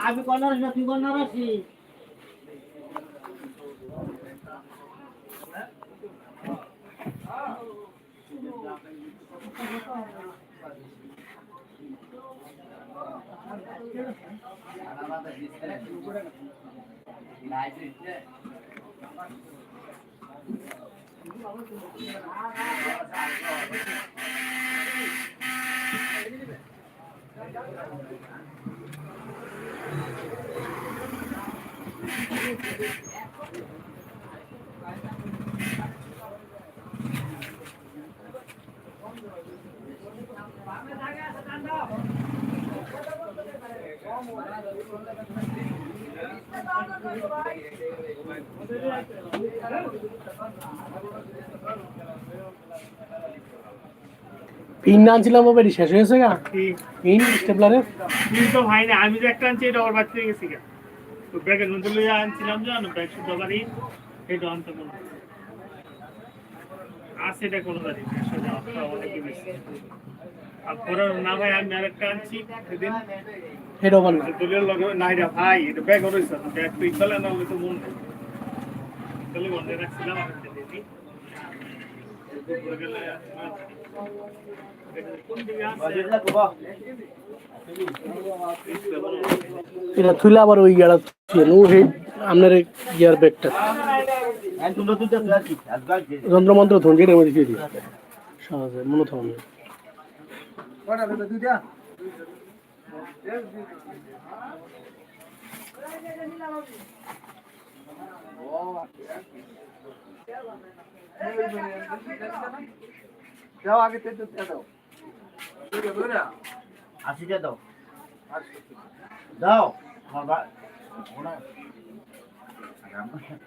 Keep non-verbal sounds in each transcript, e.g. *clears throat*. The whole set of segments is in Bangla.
আমি কর্নার না তুই কর্নার আছি পিন আনছিলাম মোবাইল শেষ হয়েছে গা? পিন স্টেপলারের তুই তো ভাই না আমি যে একটা আনছি এটা ওর বাড়িতে গেছি গা। তো ব্যাগের মধ্যে লইয়া আনছিলাম জানো ব্যাগ শুদ্ধ বাড়ি এটা আনতে কোনো আছে এটা কোনো না, আসলে অনেকই বেশি। আর পরে না ভাই আমি আরেকটা আনছি সেদিন। হেড ওভার না দলীয় লগে নাই রে ভাই এটা ব্যাগ রয়েছে ব্যাগ তুই চলে না হলে তো মন নেই। তাহলে বন্ধে রাখছিলাম আর দিদি এটা থুলে আবার ওই গেড়া নো হেড আপনার ইয়ার ব্যাগটা যন্ত্রমন্ত্র ধন যেটা মধ্যে দিয়ে দিই সহজে মনে থাকুন আশিটা দাও। দাও আমার বা- ওনা- হ্যাঁ?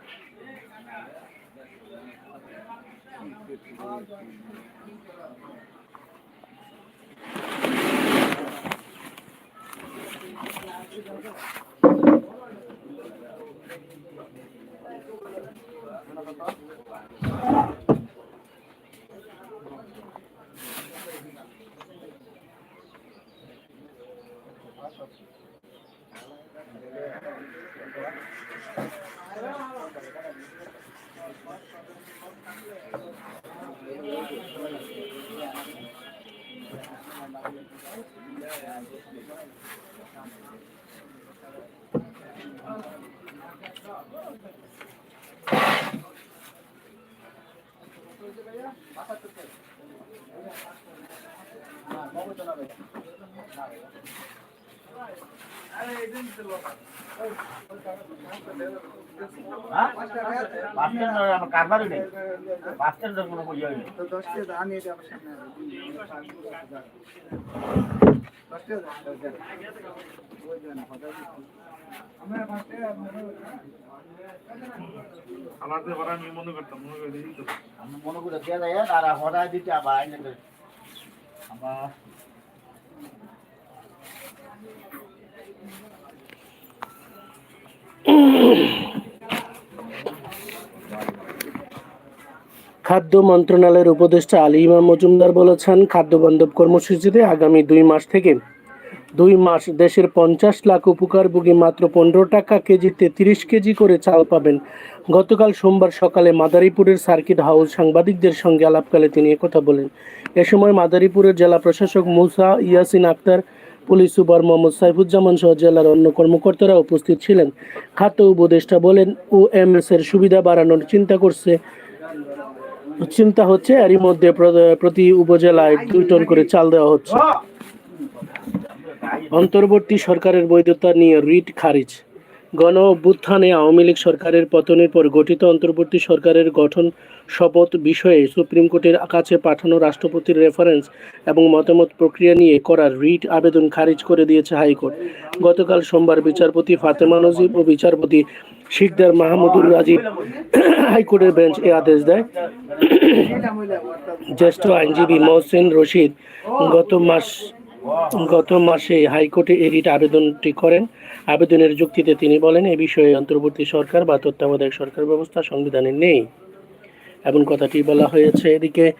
আমি মনে করতাম মনে করে দিতে আবার খাদ্য মন্ত্রণালয়ের উপদেষ্টা আলী ইমাম মজুমদার বলেছেন, খাদ্য বান্ধব কর্মসূচিতে আগামী দুই মাস থেকে দুই মাস দেশের পঞ্চাশ লাখ উপকারভোগী মাত্র পনেরো টাকা কেজিতে তিরিশ কেজি করে চাল পাবেন। গতকাল সোমবার সকালে মাদারীপুরের সার্কিট হাউস সাংবাদিকদের সঙ্গে আলাপকালে তিনি একথা বলেন। এ সময় মাদারীপুরের জেলা প্রশাসক মুসা ইয়াসিন আক্তার পুলিশ সুপার মোহাম্মদ সাইফুজ্জামান সহ জেলার অন্য কর্মকর্তারা উপস্থিত ছিলেন। খাদ্য উপদেষ্টা বলেন ও এম এস এর সুবিধা বাড়ানোর চিন্তা করছে। চিন্তা হচ্ছে এরই মধ্যে প্র- প্রতি উপজেলায় দুই টন করে চাল দেওয়া হচ্ছে। অন্তর্বর্তী সরকারের বৈধতা নিয়ে রিট খারিজ। গণ অভ্যুত্থানে আওয়ামী লীগ সরকারের পতনের পর গঠিত অন্তর্বর্তী সরকারের গঠন শপথ বিষয়ে সুপ্রিম কোর্টের কাছে পাঠানো রাষ্ট্রপতির রেফারেন্স এবং মতামত প্রক্রিয়া নিয়ে করা রিট আবেদন খারিজ করে দিয়েছে হাইকোর্ট। গতকাল সোমবার বিচারপতি ফাতেমা নজিব ও বিচারপতি শিকদার মাহমুদুর রাজীব হাইকোর্টের বেঞ্চ এ আদেশ দেয়। জ্যেষ্ঠ আইনজীবী মহসিন রশিদ গত মাস গত মাসে হাইকোর্টে এই রিট আবেদনটি করেন। আবেদনের যুক্তিতে তিনি বলেন, এ বিষয়ে অন্তর্বর্তী সরকার বা তত্ত্বাবধায়ক সরকার ব্যবস্থা সংবিধানে নেই। এমন কথাটি বলা হয়েছে। এদিকে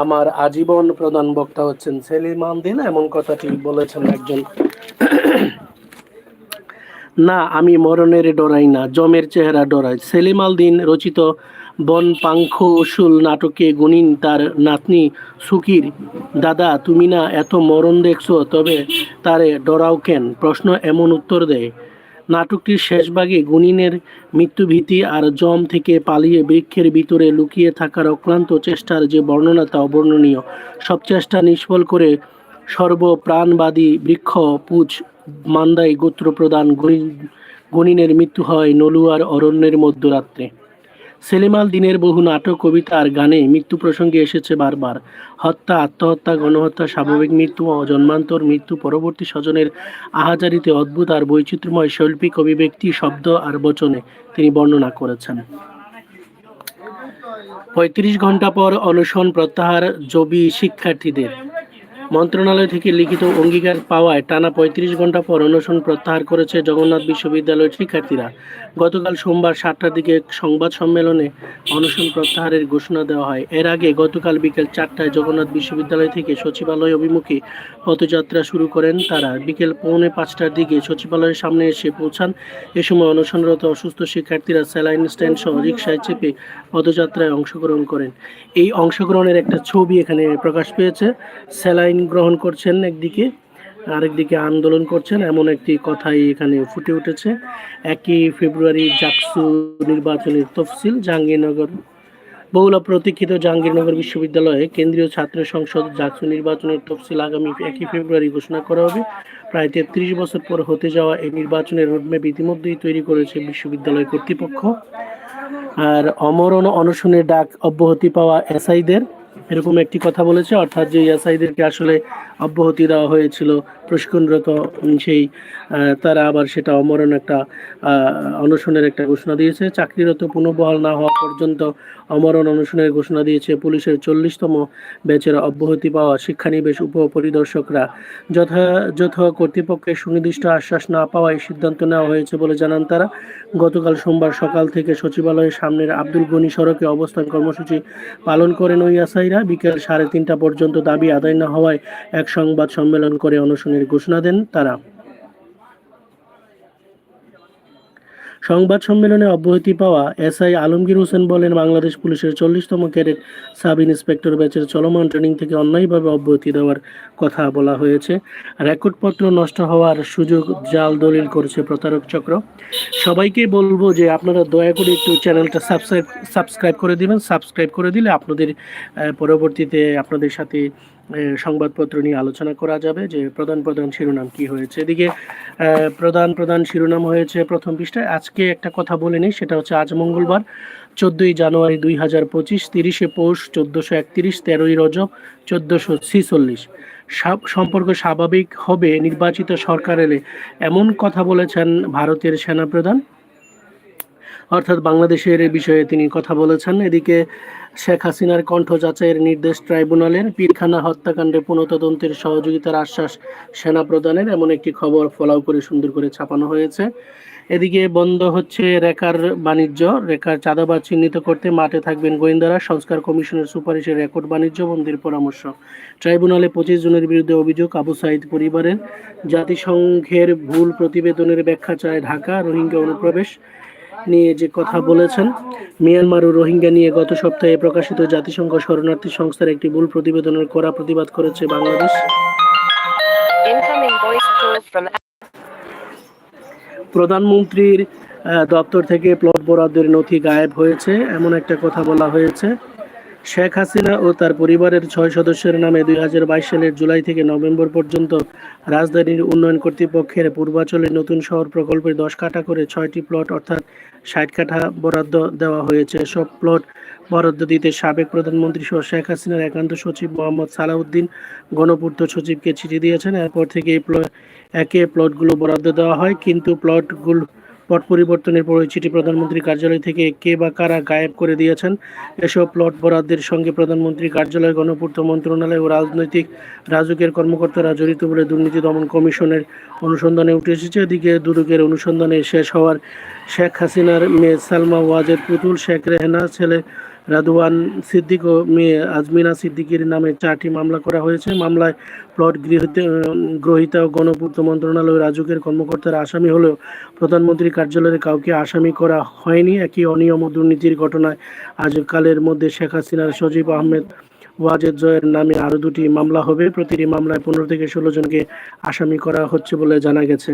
আমার আজীবন প্রধান বক্তা হচ্ছেন সেলিম আমদিন। এমন কথাটি বলেছেন একজন *clears throat* না, আমি মরণের ডরাই না, জমের চেহারা ডরাই। সেলিম আল দিন রচিত বন পাংখ উসুল নাটকে গুনিন তার নাতনি সুকির, দাদা, তুমি না এত মরণ দেখছ, তবে তারে ডরাও কেন? প্রশ্ন এমন উত্তর দেয় নাটকটির শেষ ভাগে গুনিনের মৃত্যুভীতি আর জম থেকে পালিয়ে বৃক্ষের ভিতরে লুকিয়ে থাকার অক্লান্ত চেষ্টার যে বর্ণনা তা অবর্ণনীয়। সব চেষ্টা নিষ্ফল করে সর্বপ্রাণবাদী বৃক্ষ, পুজ মান্দাই গোত্র প্রদান গণি- গণিনের মৃত্যু হয় নলুয়ার অরণ্যের মধ্যরাত্রে। সেলিমাল দিনের বহু নাটক, কবিতা আর গানে মৃত্যু প্রসঙ্গে এসেছে বারবার। হত্যা, আত্মহত্যা, গণহত্যা, স্বাভাবিক মৃত্যু ও জন্মান্তর মৃত্যু পরবর্তী স্বজনের আহাজারিতে অদ্ভুত আর বৈচিত্র্যময় শৈল্পিক অভিব্যক্তি, শব্দ আর বচনে তিনি বর্ণনা করেছেন। পঁয়ত্রিশ ঘণ্টা পর অনশন প্রত্যাহার জবি শিক্ষার্থীদের। মন্ত্রণালয় থেকে লিখিত অঙ্গীকার পাওয়ায় টানা পঁয়ত্রিশ ঘণ্টা পর অনশন প্রত্যাহার করেছে জগন্নাথ বিশ্ববিদ্যালয়ের শিক্ষার্থীরা। গতকাল সোমবার সাতটার দিকে এক সংবাদ সম্মেলনে অনশন প্রত্যাহারের ঘোষণা দেওয়া হয়। এর আগে গতকাল বিকেল চারটায় জগন্নাথ বিশ্ববিদ্যালয় থেকে সচিবালয় অভিমুখে পদযাত্রা শুরু করেন তারা। বিকেল পৌনে পাঁচটার দিকে সচিবালয়ের সামনে এসে পৌঁছান। এ সময় অনশনরত অসুস্থ শিক্ষার্থীরা স্যালাইন স্ট্যান্ড সহ রিক্সায় চেপে পদযাত্রায় অংশগ্রহণ করেন। এই অংশগ্রহণের একটা ছবি এখানে প্রকাশ পেয়েছে। স্যালাইন গ্রহণ করছেন একদিকে, আরেকদিকে আন্দোলন করছেন। এমন একটি কথাই এখানে ফুটে উঠেছে। একই ফেব্রুয়ারি জাকসু নির্বাচনের তফসিল, জাহাঙ্গীরনগর, বহুলা প্রতীক্ষিত জাহাঙ্গীরনগর বিশ্ববিদ্যালয়ে কেন্দ্রীয় ছাত্র সংসদ জাকসু নির্বাচনের তফসিল আগামী একই ফেব্রুয়ারি ঘোষণা করা হবে। প্রায় তেত্রিশ বছর পর হতে যাওয়া এই নির্বাচনের রোডম্যাপ ইতিমধ্যেই তৈরি করেছে বিশ্ববিদ্যালয় কর্তৃপক্ষ। আর অমরণ অনশনের ডাক অব্যাহতি পাওয়া এসআইদের এরকম একটি কথা বলেছে অর্থাৎ যে ইয়াসাইদেরকে আসলে অব্যাহতি দেওয়া হয়েছিল প্রশিক্ষণরত সেই তারা আবার সেটা অমরণ একটা অনশনের একটা ঘোষণা দিয়েছে। চাকরিরত পুনঃবহাল না হওয়া পর্যন্ত অমরণ অনশনের ঘোষণা দিয়েছে পুলিশের চল্লিশতম ব্যাচের অব্যাহতি পাওয়া শিক্ষানিবেশ উপপরিদর্শকরা। যথাযথ কর্তৃপক্ষের সুনির্দিষ্ট আশ্বাস না পাওয়ায় সিদ্ধান্ত নেওয়া হয়েছে বলে জানান তারা। গতকাল সোমবার সকাল থেকে সচিবালয়ের সামনের আব্দুল গনি সড়কে অবস্থান কর্মসূচি পালন করেন ওই আসাইরা। বিকেল সাড়ে তিনটা পর্যন্ত দাবি আদায় না হওয়ায় এক সংবাদ সম্মেলন করে অনশনের ঘোষণা দেন তারা। সংবাদ সম্মেলনে অব্যাহতি পাওয়া এসআই আলমগীর হোসেন বলেন, বাংলাদেশ পুলিশের চল্লিশতম ক্যাডেট সাব ইন্সপেক্টর ব্যাচের চলমান ট্রেনিং থেকে অন্যায়ভাবে অব্যাহতি দেওয়ার কথা বলা হয়েছে। রেকর্ডপত্র নষ্ট হওয়ার সুযোগ জাল দলিল করছে প্রতারক চক্র। সবাইকে বলব যে আপনারা দয়া করে একটু চ্যানেলটা সাবস্ক্রাইব সাবস্ক্রাইব করে দিবেন। সাবস্ক্রাইব করে দিলে আপনাদের পরবর্তীতে আপনাদের সাথে সংবাদপত্র নিয়ে আলোচনা করা যাবে যে প্রধান প্রধান শিরোনাম কি হয়েছে। এদিকে প্রধান প্রধান শিরোনাম হয়েছে প্রথম পৃষ্ঠায়। আজকে একটা কথা বলে নিই, সেটা হচ্ছে আজ মঙ্গলবার, চোদ্দোই জানুয়ারি দুই হাজার পঁচিশ, তিরিশে পৌষ, চোদ্দোশো একত্রিশ, তেরোই রজব, চোদ্দোশো ছিচল্লিশ। সম্পর্ক স্বাভাবিক হবে, নির্বাচিত সরকার এলে এমন কথা বলেছেন ভারতের সেনাপ্রধান। অর্থাৎ বাংলাদেশের বিষয়ে তিনি কথা বলেছেন। এদিকে শেখ হাসিনার কণ্ঠ যাচাইয়ের নির্দেশ ট্রাইব্যুনালের পীরখানা হত্যাকাণ্ডে পুনঃতদন্তের সহযোগিতার আশ্বাস সেনা প্রদানের এমন একটি খবর ফলাও করে সুন্দর করে ছাপানো হয়েছে। এদিকে বন্ধ হচ্ছে রেকার বাণিজ্য। রেকার চাঁদাবাজ চিহ্নিত করতে মাঠে থাকবেন গোয়েন্দারা। সংস্কার কমিশনের সুপারিশের রেকর্ড বাণিজ্য বন্ধের পরামর্শ। ট্রাইব্যুনালে পঁচিশ জনের বিরুদ্ধে অভিযোগ, আবু সাইদ পরিবারের জাতিসংঘের ভুল প্রতিবেদনের ব্যাখ্যা চায় ঢাকা। রোহিঙ্গা অনুপ্রবেশ। নিয়ে যে কথা বলেছেন মিয়ানমার ও রোহিঙ্গা নিয়ে গত সপ্তাহে প্রকাশিত জাতিসংঘ শরণার্থী সংস্থার একটি ভুল প্রতিবেদনের কড়া প্রতিবাদ করেছে বাংলাদেশ। প্রধানমন্ত্রীর দপ্তর থেকে প্লট বরাদ্দের নথি গায়েব হয়েছে এমন একটা কথা বলা হয়েছে। শেখ হাসিনা ও তার পরিবারের ছয় সদস্যের নামে দুই হাজার বাইশ সালের জুলাই থেকে নভেম্বর পর্যন্ত রাজধানীর উন্নয়ন কর্তৃপক্ষের পূর্বাচলের নতুন শহর প্রকল্পে দশ কাঠা করে ছয়টি প্লট অর্থাৎ ষাট কাঠা বরাদ্দ দেওয়া হয়েছে। সব প্লট বরাদ্দ দিতে সাবেক প্রধানমন্ত্রী সহ শেখ হাসিনার একান্ত সচিব মোহাম্মদ সালাউদ্দিন গণপূর্ত সচিবকে চিঠি দিয়েছেন। এরপর থেকে এই প্লট, একে প্লটগুলো বরাদ্দ দেওয়া হয়, কিন্তু প্লটগুলো পট পরিবর্তনের পরে চিঠি প্রধানমন্ত্রী কার্যালয় থেকে কে বা কারা গায়েব করে দিয়েছেন? এসব প্লট বরাদ্দের সঙ্গে প্রধানমন্ত্রী কার্যালয়, গণপূর্ত মন্ত্রণালয় ও রাজনৈতিক রাজুকের কর্মকর্তারা জড়িত বলে দুর্নীতি দমন কমিশনের অনুসন্ধানে উঠে এসেছে। এদিকে দুদকের অনুসন্ধানে শেষ হওয়ার শেখ হাসিনার মেয়ে সালমা ওয়াজের পুতুল, শেখ রেহনা, ছেলে রাদওয়ান সিদ্দিক ও মেয়ে আজমিনা সিদ্দিকের নামে চারটি মামলা করা হয়েছে। মামলায় প্লট গৃহীত গ্রহিতা ও গণপূর্ত মন্ত্রণালয় রাজুকের কর্মকর্তারা আসামি হলেও প্রধানমন্ত্রী কার্যালয়ে কাউকে আসামি করা হয়নি। একই অনিয়ম ও দুর্নীতির ঘটনায় আজকালের মধ্যে শেখ হাসিনার সজীব আহমেদ ওয়াজেদ জয়ের নামে আরও দুটি মামলা হবে। প্রতিটি মামলায় পনেরো থেকে ষোলো জনকে আসামি করা হচ্ছে বলে জানা গেছে।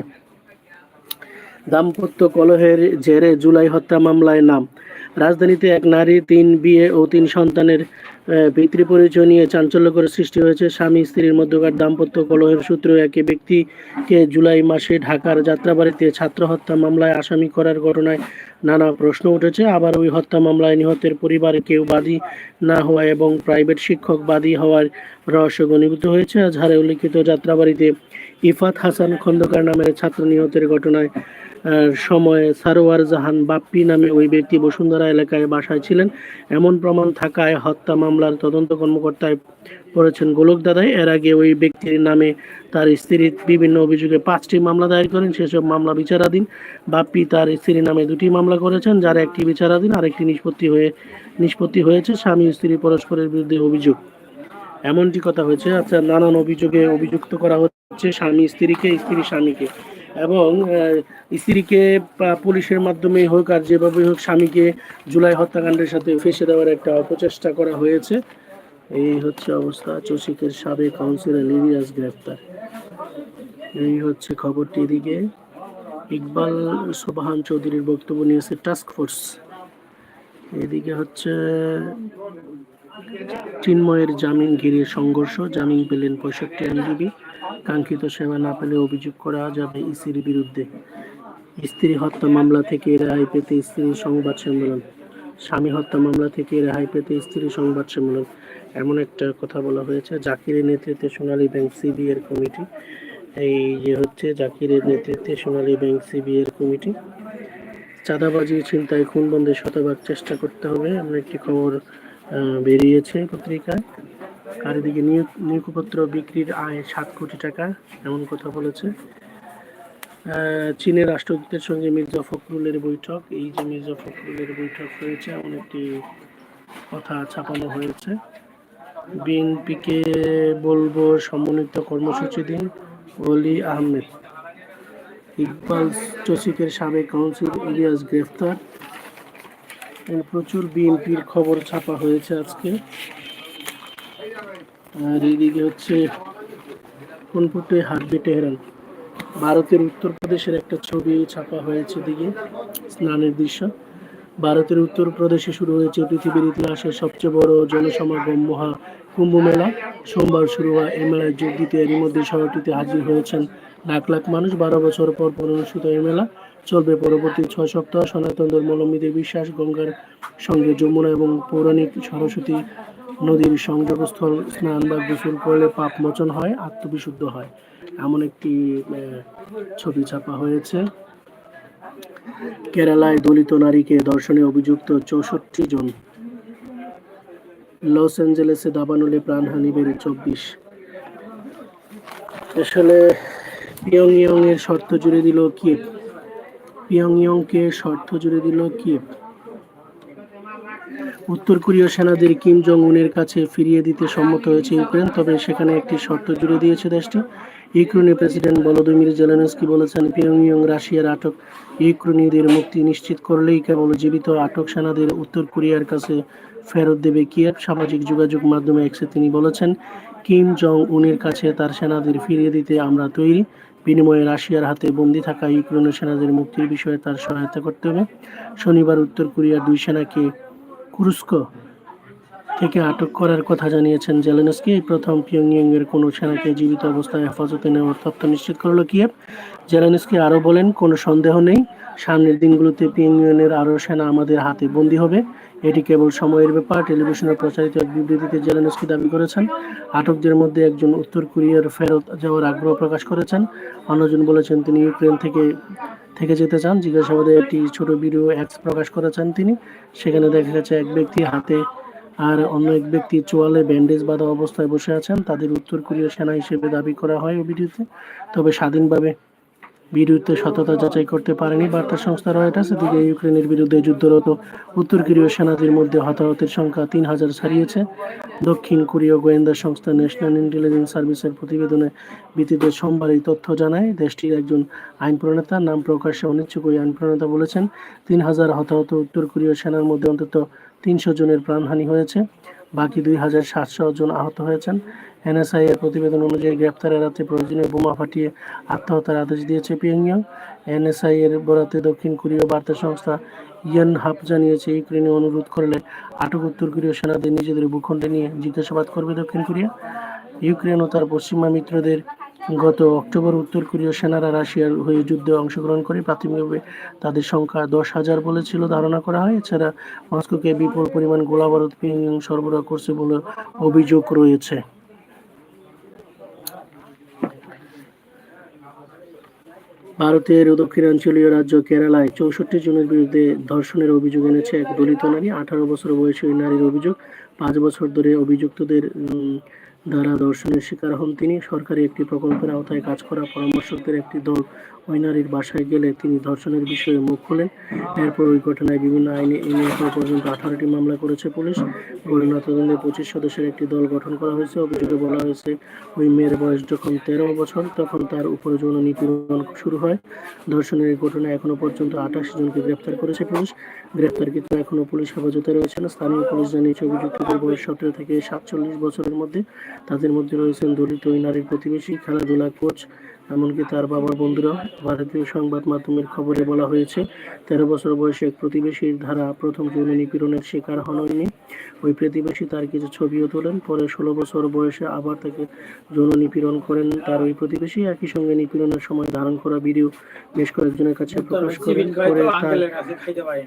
দাম্পত্য কলহের জেরে জুলাই হত্যা মামলায় নাম। রাজধানীতে এক নারী, তিন বিয়ে ও তিন সন্তানের পিতৃপরিচয় নিয়ে চাঞ্চল্যকর সৃষ্টি হয়েছে। স্বামী, স্ত্রীর মধ্যকার দাম্পত্য কলহের সূত্রে এক ব্যক্তিকে জুলাই মাসে ঢাকার যাত্রাবাড়িতে ছাত্র হত্যা মামলায় আসামি করার ঘটনায় নানা প্রশ্ন উঠেছে। আবার ওই হত্যা মামলায় নিহতের পরিবারে কেউ বাদী না হওয়া এবং প্রাইভেট শিক্ষক বাদী হওয়ার রহস্য ঘনীভূত হয়েছে। আজহারে উল্লিখিত যাত্রাবাড়িতে ইফাত হাসান খন্দকার নামের ছাত্র নিহতের ঘটনায় সময়ে সারোয়ার জাহান বাপ্পি নামে ওই ব্যক্তি বসুন্ধরা এলাকায় বাসায় ছিলেন। এমন প্রমাণ থাকায় হত্যা মামলার তদন্ত কর্মকর্তায় পড়েছেন গোলক দাদাই। এর আগে ওই ব্যক্তির নামে তার স্ত্রীর বিভিন্ন অভিযোগে পাঁচটি মামলা দায়ের করেন, সেসব মামলা বিচারাধীন। বাপ্পি তার স্ত্রীর নামে দুটি মামলা করেছেন, যার একটি বিচারাধীন, আরেকটি নিষ্পত্তি হয়ে, নিষ্পত্তি হয়েছে স্বামী স্ত্রী পরস্পরের বিরুদ্ধে অভিযোগ। এমনটি কথা হয়েছে আচ্ছা নানান অভিযোগে অভিযুক্ত করা হচ্ছে। স্বামী, স্ত্রীকে, স্ত্রী স্বামীকে। এবং স্ত্রীকে পুলিশের মাধ্যমে হোক আর যেভাবে হোক স্বামীকে জুলাই হত্যাকাণ্ডের সাথে ফেসে দেওয়ার একটা অপচেষ্টা করা হয়েছে। এই হচ্ছে অবস্থা। চসিকের সাবেক কাউন্সিলর লিলিয়াস গ্রেফতার। এই হচ্ছে খবরটি এদিকে। ইকবাল সোবাহান চৌধুরীর বক্তব্য নিয়েছে টাস্ক ফোর্স। এদিকে হচ্ছে চিন্ময়ের জামিন ঘিরে সংঘর্ষ। জামিন পেলেন পঁয়ষট্টি আইনজীবী। কাঙ্ক্ষিত সেবা না পেলে অভিযোগ করা যাবে ইসির বিরুদ্ধে। স্ত্রী হত্যা মামলা থেকে রেহাই পেতে স্ত্রীর সংবাদ সম্মেলন। স্বামী হত্যা মামলা থেকে রেহাই পেতে স্ত্রীর সংবাদ সম্মেলন। এমন একটা কথা বলা হয়েছে। জাকিরের নেতৃত্বে সোনালী ব্যাংক সিবিএর কমিটি। এই যে হচ্ছে জাকিরের নেতৃত্বে সোনালী ব্যাংক সিবিএর কমিটি। চাঁদাবাজি চিন্তায় খুন বন্ধে শতভাগ চেষ্টা করতে হবে। এমন একটি খবর বেরিয়েছে পত্রিকায়। নিয়োগ নিয়োগপত্র বিক্রির আয় সাত কোটি টাকা, এমন কথা বলেছে। চীনের রাষ্ট্রদূতের সঙ্গে মির্জা ফখরুলের বৈঠক। এই যে মির্জা ফখরুলের বৈঠক হয়েছে, এমন একটি কথা ছাপানো হয়েছে। বিএনপিকে বলব সমন্বিত কর্মসূচি দিন অলি আহমেদ। ইকবাল চসিকের সাবেক কাউন্সিল ইলিয়াস গ্রেফতার। প্রচুর বিএনপির খবর ছাপা হয়েছে আজকে। আর এইদিকে হচ্ছে কোন ফুটে হাঁটবে তেহরান ভারতের উত্তরপ্রদেশের একটা ছবি ছাপা হয়েছে দিকে স্নানের দৃশ্য। ভারতের উত্তরপ্রদেশে শুরু হয়েছে পৃথিবীর ইতিহাসের সবচেয়ে বড় জনসমাগম মহা কুম্ভ মেলা। সোমবার শুরু হওয়া এই মেলায় যোগ দিতে। এরই মধ্যে শহরটিতে হাজির হয়েছেন লাখ লাখ মানুষ। বারো বছর পর পর অনুষ্ঠিত এই মেলা। চলবে পরবর্তী ছয় সপ্তাহ। সনাতন ধর্মাবলম্বীদের বিশ্বাস, গঙ্গার সঙ্গে যমুনা এবং পৌরাণিক সরস্বতী নদীর সংযোগস্থল, স্নান বা গোসল করলে পাপ মোচন হয়, আত্মবিশুদ্ধ হয়। এমন একটি ছবি ছাপা হয়েছে। কেরালায় দলিত নারীকে ধর্ষণে অভিযুক্ত চৌষট্টি জন। লস অ্যাঞ্জেলেসে দাবানলে প্রাণহানি বেড়ে চব্বিশ। আসলে পিয়ংইয়ং এর শর্ত জুড়ে দিল কিয়েভ। পিয়ংইয়ংকে শর্ত জুড়ে দিল কিয়েভ। উত্তর কোরীয় সেনাদের কিম জং উনের কাছে ফিরিয়ে দিতে সম্মত হয়েছে ইউক্রেন, তবে সেখানে একটি শর্ত জুড়ে দিয়েছে দেশটি। ইউক্রেনের প্রেসিডেন্ট ভলোদিমির জেলেনস্কি বলেছেন, পিয়ংইয়ং রাশিয়ার আটক ইউক্রেনীয়দের মুক্তি নিশ্চিত করলেই কেবল জীবিত আটক সেনাদের উত্তর কোরিয়ার কাছে ফেরত দেবে কিয়েভ। সামাজিক যোগাযোগ মাধ্যমে এক্সে তিনি বলেছেন, কিম জং উনের কাছে তার সেনাদের ফিরিয়ে দিতে আমরা তৈরি। বিনিময়ে রাশিয়ার হাতে বন্দী থাকা ইউক্রেনের সেনাদের মুক্তির বিষয়ে তার সহায়তা করতে হবে। শনিবার উত্তর কোরিয়ার দুই সেনাকে কুরস্ক থেকে আটক করার কথা জানিয়েছেন জেলেনস্কি। এই প্রথম পিয়ংইয়ং এর কোনো সেনাকে জীবিত অবস্থায় হেফাজতে নেওয়ার তথ্য নিশ্চিত করল কিয়েভ। জেলেনস্কি আরও বলেন, কোনো সন্দেহ নেই, সামনের দিনগুলোতে পিয়ংইয়ংয়ের আরও সেনা আমাদের হাতে বন্দী হবে। এটি কেবল সময়ের ব্যাপার, টেলিভিশনে প্রচারিত এক বিবৃতিতে জেলেনস্কি দাবি করেছেন। আটকদের মধ্যে একজন উত্তর কোরিয়ার ফেরত যাওয়ার আগ্রহ প্রকাশ করেছেন। অন্যজন বলেছেন, তিনি ইউক্রেন থেকে থেকে যেতে চান জিজ্ঞাসাবাদে একটি ছোট ভিডিও অ্যাক্স প্রকাশ করেছেন তিনি। সেখানে দেখা গেছে এক ব্যক্তি হাতে আর অন্য এক ব্যক্তি চোয়ালে ব্যান্ডেজ বাঁধা অবস্থায় বসে আছেন। তাদের উত্তর কোরিয়া সেনা হিসেবে দাবি করা হয় ও ভিডিওতে তবে স্বাধীনভাবে বিরুদ্ধে সততা যাচাই করতে পারেনি বার্তা সংস্থা রয়টার্স। এদিকে ইউক্রেনের বিরুদ্ধে যুদ্ধরত উত্তর কোরীয় সেনাদের মধ্যে হতাহতের সংখ্যা তিন হাজার ছাড়িয়েছে। দক্ষিণ কোরীয় গোয়েন্দা সংস্থা ন্যাশনাল ইন্টেলিজেন্স সার্ভিসের প্রতিবেদনে ভিত্তিতে সোমবার এই তথ্য জানায়, দেশটির একজন আইন প্রণেতা নাম প্রকাশে অনিচ্ছুক ওই আইন প্রণেতা বলেছেন, তিন হাজার হতাহত উত্তর কোরীয় সেনার মধ্যে অন্তত তিনশো জনের প্রাণহানি হয়েছে, বাকি দুই হাজার সাতশো জন আহত হয়েছেন। এনএসআই এর প্রতিবেদন অনুযায়ী গ্রেপ্তার এড়াতে প্রয়োজনীয় বোমা ফাটিয়ে আত্মহত্যার আদেশ দিয়েছে পিয়ংইয়ং। এনএসআই এর বরাতে দক্ষিণ কোরীয় বার্তা সংস্থা ইয়ান হাপ জানিয়েছে, ইউক্রেনে অনুরোধ করলে আটক উত্তর কোরীয় সেনাদের নিজেদের ভূখণ্ডে নিয়ে জিজ্ঞাসাবাদ করবে দক্ষিণ কোরিয়া। ইউক্রেন ও তার পশ্চিমা মিত্রদের গত অক্টোবর উত্তর কোরীয় সেনারা রাশিয়ার হয়ে যুদ্ধে অংশগ্রহণ করে প্রাথমিকভাবে তাদের সংখ্যা দশ হাজার বলেছিল ধারণা করা হয়। এছাড়া মস্কোকে বিপুল পরিমাণ গোলাবারুদ সরবরাহ করছে বলে অভিযোগ রয়েছে। ভারতের দক্ষিণাঞ্চলীয় রাজ্য কেরালায় চৌষট্টি জনের বিরুদ্ধে ধর্ষণের অভিযোগ এনেছে এক দলিত নারী। আঠারো বছর বয়সী ওই নারীর অভিযোগ। পাঁচ বছর ধরে অভিযুক্তদের দ্বারা ধর্ষণের শিকার হন তিনি। সরকারি একটি প্রকল্পের আওতায় কাজ করা পরামর্শকদের একটি দল ওই নারীর বাসায় গেলে তিনি ধর্ষণের বিষয়ে মুখ খোলেন। এরপর ওই ঘটনায় বিভিন্ন আইনে এ নিয়ে এখনও পর্যন্ত আঠারোটি মামলা করেছে পুলিশ। ঘটনা তদন্তে পঁচিশ সদস্যের একটি দল গঠন করা হয়েছে। অভিযোগে বলা হয়েছে, ওই মেয়ের বয়স যখন তেরো বছর, তখন তার উপর যৌন নিপীড়ন শুরু হয়। ধর্ষণের এই ঘটনায় এখনও পর্যন্ত আঠাশ জনকে গ্রেপ্তার করেছে পুলিশ। গ্রেপ্তারকৃত এখনও পুলিশ হেফাজতে রয়েছেন। স্থানীয় পুলিশ জানিয়েছে, অভিযুক্তদের বয়স সতেরো থেকে সাতচল্লিশ বছরের মধ্যে। তাদের মধ্যে রয়েছেন দলিত ওই নারীর প্রতিবেশী, খেলাধুলা কোচ এমনকি তার বাবার বন্ধুরা ভারতীয় সংবাদ মাধ্যমের খবরে বলা হয়েছে তেরো বছর বয়সে এক প্রতিবেশীর ধারা প্রথম যৌন নিপীড়নের শিকার হননি ওই প্রতিবেশী তার কিছু ছবিও তোলেন পরে ষোলো বছর বয়সে আবার তাকে যৌন নিপীড়ন করেন তার ওই প্রতিবেশী। একই সঙ্গে নিপীড়নের সময় ধারণ করা ভিডিও বেশ কয়েকজনের কাছে প্রকাশ তার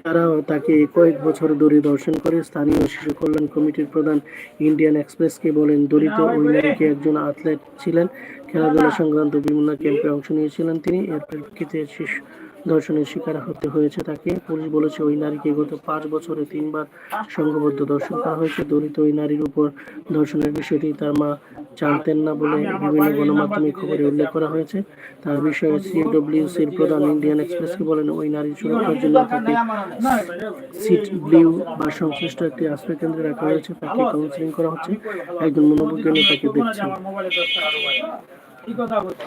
তারাও তাকে কয়েক বছর ধরে দর্শন করে স্থানীয় শিশু কল্যাণ কমিটির প্রধান ইন্ডিয়ান এক্সপ্রেসকে বলেন দলিত ওই নারীকে একজন আথলেট ছিলেন। খেলাধুলা সংক্রান্ত বিভিন্ন ক্যাম্পে অংশ নিয়েছিলেন তিনি। এর প্রেক্ষিতে শিশু দর্শনের শিকার হতে হয়েছে তাকে। পুলিশ বলেছে, ওই নারীকে গত পাঁচ বছরে তিনবার সংঘবদ্ধ দর্শন করা হয়েছে। দলিত ওই নারীর উপর দর্শনের বিষয়টি তার মা জানতেন না বলে বিভিন্ন গণমাধ্যমে খবরে উল্লেখ করা হয়েছে। তার বিষয়ে সিডব্লিউসির প্রধান ইন্ডিয়ান এক্সপ্রেসকে বলেন, ওই নারীর সুরক্ষার জন্য তাকে সিট ব্লিউ বা সংশ্লিষ্ট একটি আশ্রয় কেন্দ্রে রাখা হয়েছে। তাকে কাউন্সিলিং করা হচ্ছে। একজন মনোবিজ্ঞানী তাকে দেখছেন। কি কথা বলছো?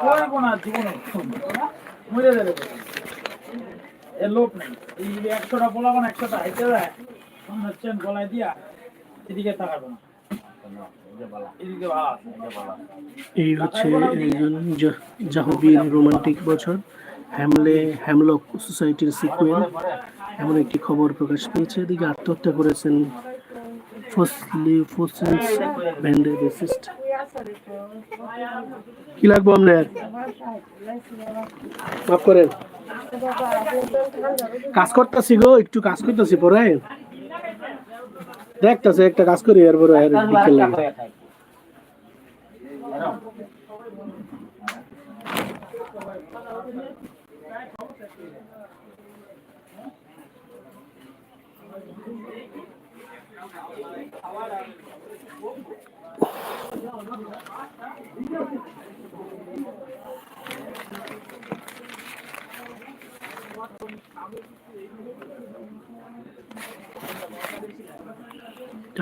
করব না জীবনে মরে যাবে তো। লোক নেই। এই একশোটা বলাবো না একশোটা হাইতে দেয় তখন হচ্ছেন গলায় দিয়া এদিকে তাকাবে না। এদিকে ভালো আছে। এই হচ্ছে একজন জাহবির রোমান্টিক বছর। হ্যামলে হ্যামলক সোসাইটির সিকুয়েল এমন একটি খবর প্রকাশ পেয়েছে। এদিকে আত্মহত্যা করেছেন ফসলি ফসেন্স ব্যান্ডের বেসিস্ট কি লাগবো আপনার মাফ করেন। কাজ করতেছি গো, একটু কাজ করতেছি, পরে। দেখতেছে, একটা কাজ করি এরপরে আর বিকেল লাগে তো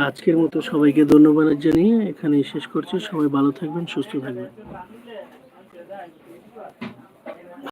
আজকের মতো সবাইকে ধন্যবাদ জানিয়ে এখানেই শেষ করছি। সবাই ভালো থাকবেন সুস্থ থাকবেন।